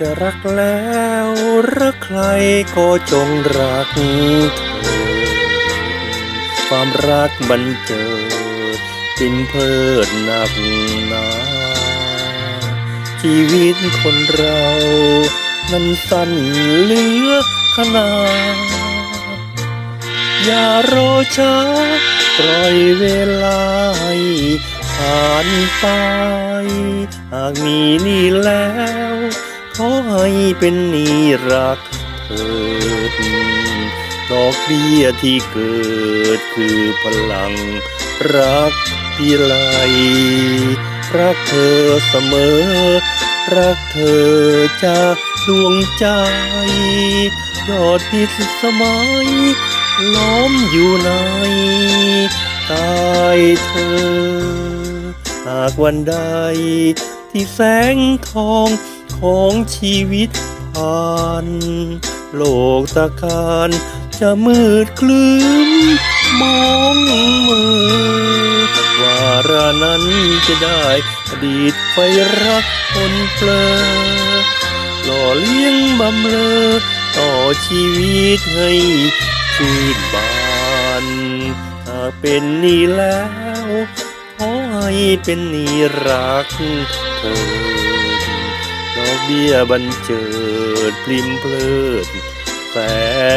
จะรักแล้วรักใครก็จงรักเธอ ความรักบันเจิดสิ้นเพิดหนักหนาชีวิตคนเรานั้นสั้นเหลือขนาดอย่ารอช้าปล่อยเวลาให้ผ่านไป หากมีนี่แล้ว ขอให้เป็นนีรักเถิดดอกเบี้ยที่เกิดคือพลัง รักที่ไหลรักเธอเสมอ รักเธอจากดวงใจ ยอดพิษสมัย ล้อมอยู่ในกายเธอ หากวันใด ที่แสงทองของชีวิตผ่านโลกตะการจะมืดคลืมมองมือวาระนั้นจะได้อดีตไฟรักคนเปลอหล่อเลี้ยงบำเลอต่อชีวิตให้ชื่นบานหากเป็นนี่แล้ว ขอให้เป็นนีรักเธอดอกเบี้ยบันเจิดปริมเพลิดแส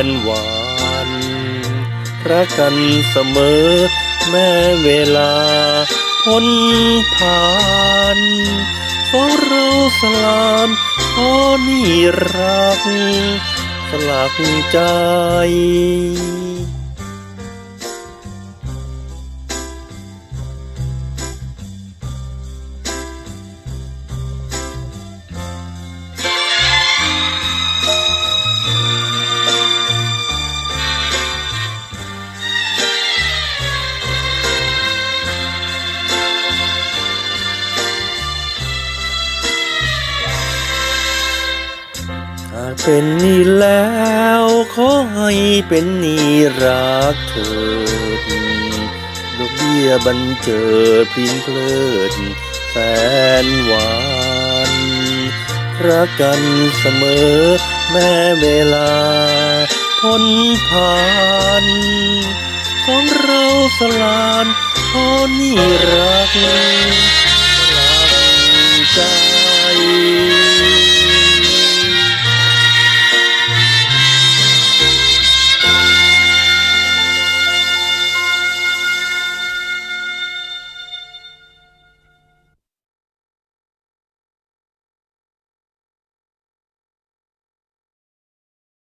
นหวานรักกันเสมอ แม้เวลาพ้นผ่านขอเราสลานขอนี่รักสลักใจ เป็นนี่แล้วขอให้เป็นนี่รักเถิดดอกเบี้ยบันเจิดพินเพลิดแสนหวานรักกันเสมอแม้เวลาพ้นผ่านของเราสลานขอนี่รักสลักใจ